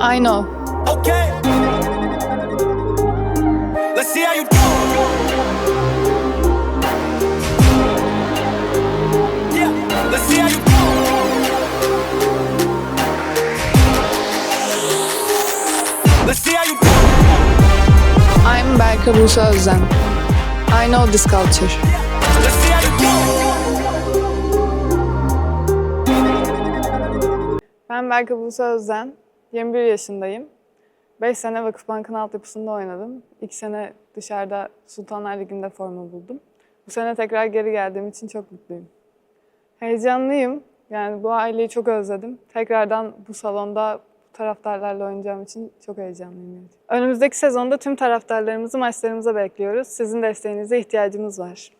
I know. Okay. Let's see how you do. Yeah. Let's see how you do. Let's see how you do. I'm Berke Buse Özden. I know this culture. Ben Berke Buse Özden. 21 yaşındayım. 5 sene Vakıfbank'ın altyapısında oynadım. 2 sene dışarıda Sultanlar Ligi'nde forma buldum. Bu sene tekrar geri geldiğim için çok mutluyum. Heyecanlıyım. Yani bu aileyi çok özledim. Tekrardan bu salonda taraftarlarla oynayacağım için çok heyecanlıyım. Önümüzdeki sezonda tüm taraftarlarımızı maçlarımıza bekliyoruz. Sizin desteğinize ihtiyacımız var.